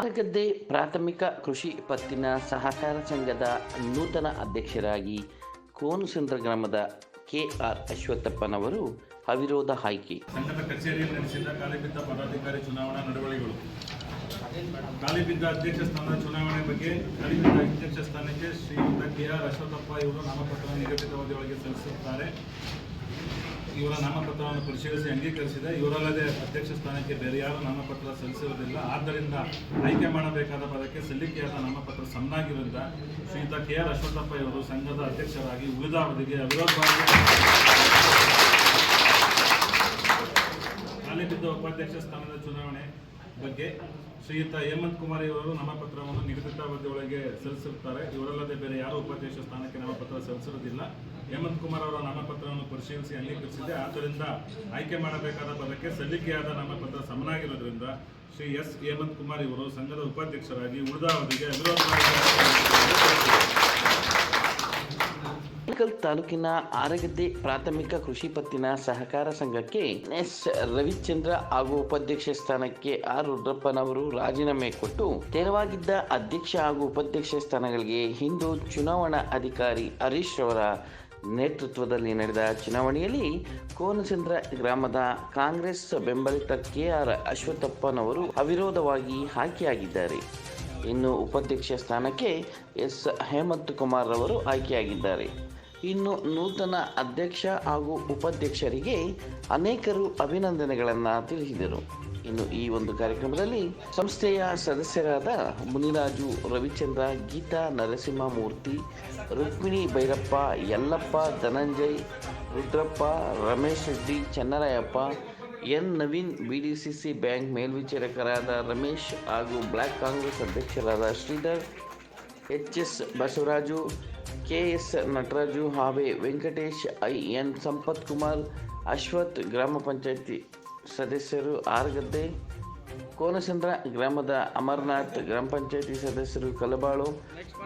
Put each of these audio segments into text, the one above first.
ಆರಗದ್ದೆ ಪ್ರಾಥಮಿಕ ಕೃಷಿ ಪತ್ತಿನ ಸಹಕಾರ ಸಂಘದ ನೂತನ ಅಧ್ಯಕ್ಷರಾಗಿ ಕೋನಸಂದ್ರ ಗ್ರಾಮದ ಕೆ ಆರ್ ಅಶ್ವತ್ಥಪ್ಪನವರು ಅವಿರೋಧ ಆಯ್ಕೆ. ಸಂಘದ ಕಚೇರಿಯಲ್ಲಿ ನಡೆಸಿದ ಕಾಲಿಬಿದ್ದ ಪದಾಧಿಕಾರಿ ಚುನಾವಣಾ ನಡವಳಿಗಳು. ಕಾಲಿಬಿದ್ದ ಅಧ್ಯಕ್ಷ ಸ್ಥಾನದ ಚುನಾವಣೆ ಬಗ್ಗೆ, ಕಾಲಿಬಿದ್ದ ಅಧ್ಯಕ್ಷ ಸ್ಥಾನಕ್ಕೆ ಶ್ರೀಯುತ ಕೆ ಆರ್ ಅಶ್ವತ್ಥಪ್ಪ ಇವರು ನಾಮಪತ್ರ ನಿಗದಿತ ಅವಧಿಯೊಳಗೆ ಸಲ್ಲಿಸುತ್ತಾರೆ. ಇವರ ನಾಮಪತ್ರವನ್ನು ಪರಿಶೀಲಿಸಿ ಅಂಗೀಕರಿಸಿದೆ. ಇವರಲ್ಲದೆ ಅಧ್ಯಕ್ಷ ಸ್ಥಾನಕ್ಕೆ ಬೇರೆ ಯಾರು ನಾಮಪತ್ರ ಸಲ್ಲಿಸಿರುವುದಿಲ್ಲ. ಆದ್ದರಿಂದ ಆಯ್ಕೆ ಮಾಡಬೇಕಾದ ಪದಕ್ಕೆ ಸಲ್ಲಿಕೆಯಾದ ನಾಮಪತ್ರ ಸಮನಾಗಿರುವುದರಿಂದ ಶ್ರೀಯುತ ಕೆ ಆರ್ ಅಶ್ವಥಪ್ಪ ಇವರು ಸಂಘದ ಅಧ್ಯಕ್ಷರಾಗಿ ಉಳಿದ ಅವಧಿಗೆ ಅವಿರೋಧವಾಗಿ ಅಲ್ಲಿ ಬಿದ್ದ ಉಪಾಧ್ಯಕ್ಷ ಸ್ಥಾನದ ಚುನಾವಣೆ. ಬಗ್ಗೆ. ಶ್ರೀಯುತ ಹೇಮಂತ್ ಕುಮಾರ್ ಇವರು ನಾಮಪತ್ರವನ್ನು ನಿಗದಿತ ಅವಧಿಯೊಳಗೆ ಸಲ್ಲಿಸಿರುತ್ತಾರೆ. ಇವರಲ್ಲದೆ ಬೇರೆ ಯಾರು ಉಪಾಧ್ಯಕ್ಷ ಸ್ಥಾನಕ್ಕೆ ನಾಮಪತ್ರ ಸಲ್ಲಿಸಿರುವುದಿಲ್ಲ. ಹೇಮಂತ್ ಕುಮಾರ್ ಅವರ ನಾಮಪತ್ರವನ್ನು ಪರಿಶೀಲಿಸಿ ಅಂಗೀಕರಿಸಿದೆ ಆದ್ದರಿಂದ ಆಯ್ಕೆ ಮಾಡಬೇಕಾದ ಪದಕ್ಕೆ ಸಲ್ಲಿಕೆಯಾದ ನಾಮಪತ್ರ ಸಮನಾಗಿರುವುದರಿಂದ ಶ್ರೀ ಎಸ್ ಹೇಮಂತ್ ಕುಮಾರ್ ಇವರು ಸಂಘದ ಉಪಾಧ್ಯಕ್ಷರಾಗಿ ಉಳಿದ ಅವಧಿಗೆ ಅವಿರೋಧವಾಗಿ ಇಳಕಲ್ ತಾಲೂಕಿನ ಆರಗದ್ದೆ ಪ್ರಾಥಮಿಕ ಕೃಷಿ ಪತ್ತಿನ ಸಹಕಾರ ಸಂಘಕ್ಕೆ ಎಸ್. ರವಿಚಂದ್ರ ಹಾಗೂ ಉಪಾಧ್ಯಕ್ಷ ಸ್ಥಾನಕ್ಕೆ ಆರ್. ರುದ್ರಪ್ಪನವರು ರಾಜೀನಾಮೆ ಕೊಟ್ಟು ತೆರವಾಗಿದ್ದ ಅಧ್ಯಕ್ಷ ಹಾಗೂ ಉಪಾಧ್ಯಕ್ಷ ಸ್ಥಾನಗಳಿಗೆ ಹಿಂದೂ ಚುನಾವಣಾ ಅಧಿಕಾರಿ ಹರೀಶ್ ಅವರ ನೇತೃತ್ವದಲ್ಲಿ ನಡೆದ ಚುನಾವಣೆಯಲ್ಲಿ ಕೋನಚಂದ್ರ ಗ್ರಾಮದ ಕಾಂಗ್ರೆಸ್ ಬೆಂಬಲಿತ ಕೆ. ಆರ್. ಅಶ್ವತ್ಥಪ್ಪನವರು ಅವಿರೋಧವಾಗಿ ಆಯ್ಕೆಯಾಗಿದ್ದಾರೆ. ಇನ್ನು ಉಪಾಧ್ಯಕ್ಷ ಸ್ಥಾನಕ್ಕೆ ಎಸ್. ಹೇಮಂತ್ ಕುಮಾರ್ ಅವರು ಆಯ್ಕೆಯಾಗಿದ್ದಾರೆ. ಇನ್ನು ನೂತನ ಅಧ್ಯಕ್ಷ ಹಾಗೂ ಉಪಾಧ್ಯಕ್ಷರಿಗೆ ಅನೇಕರು ಅಭಿನಂದನೆಗಳನ್ನು ತಿಳಿಸಿದರು. ಇನ್ನು ಈ ಒಂದು ಕಾರ್ಯಕ್ರಮದಲ್ಲಿ ಸಂಸ್ಥೆಯ ಸದಸ್ಯರಾದ Muniraju Ravichandra, Geetha Narasimhamurthy, Rukmini Bhairappa, Yallappa Dhananjay, Rudrappa Ramesh Reddy, Channarayappa, N Naveen, BDCC bank ಮೇಲ್ವಿಚಾರಕರಾದ Ramesh ಹಾಗೂ ಬ್ಲಾಕ್ ಕಾಂಗ್ರೆಸ್ ಅಧ್ಯಕ್ಷರಾದ Sridhar H S Basavaraju K S Nataraju ಹಾವೆ Venkatesh I N Sampath Kumar, Ashwath ಗ್ರಾಮ ಪಂಚಾಯತಿ ಸದಸ್ಯರು ಆರ್ಗದ್ದೆ ಕೋನಚಂದ್ರ ಗ್ರಾಮದ ಅಮರನಾಥ್ ಗ್ರಾಮ ಪಂಚಾಯತಿ ಸದಸ್ಯರು ಕಲಬಾಳು,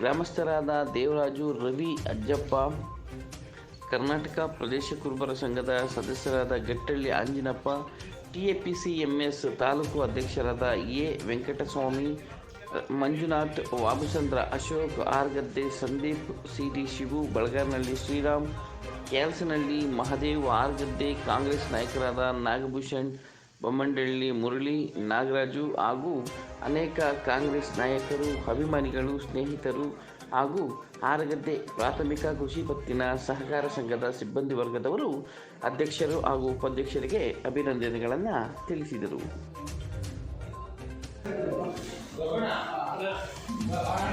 ಗ್ರಾಮಸ್ಥರಾದ ದೇವರಾಜು, ರವಿ ಅಜ್ಜಪ್ಪ, ಕರ್ನಾಟಕ ಪ್ರದೇಶ ಕುರುಬರ ಸಂಘದ ಸದಸ್ಯರಾದ ಗಟ್ಟಳ್ಳಿ ಆಂಜಿನಪ್ಪ ಎಂ ಎಸ್ ತಾಲೂಕು ಅಧ್ಯಕ್ಷರಾದ A Venkataswamy Manjunath, Vamachandra, Ashok Argadde Sandeep C D Shivu, ಬಳಗಾರ್ನಲ್ಲಿ Sriram Kyalsanahalli Mahadev Argadde Congress ನಾಯಕರಾದ ನಾಗಭೂಷಣ್ ಬೊಮ್ಮಂಡಳ್ಳಿ ಮುರಳಿ, ನಾಗರಾಜು ಹಾಗೂ ಅನೇಕ ಕಾಂಗ್ರೆಸ್ ನಾಯಕರು, ಅಭಿಮಾನಿಗಳು, ಸ್ನೇಹಿತರು ಹಾಗೂ ಆರಗದ್ದೆ ಪ್ರಾಥಮಿಕ ಕೃಷಿ ಪತ್ತಿನ ಸಹಕಾರ ಸಂಘದ ಸಿಬ್ಬಂದಿ ವರ್ಗದವರು, ಅಧ್ಯಕ್ಷರು ಹಾಗೂ ಉಪಾಧ್ಯಕ್ಷರಿಗೆ ಅಭಿನಂದನೆಗಳನ್ನು ತಿಳಿಸಿದರು. 我们俩呢呢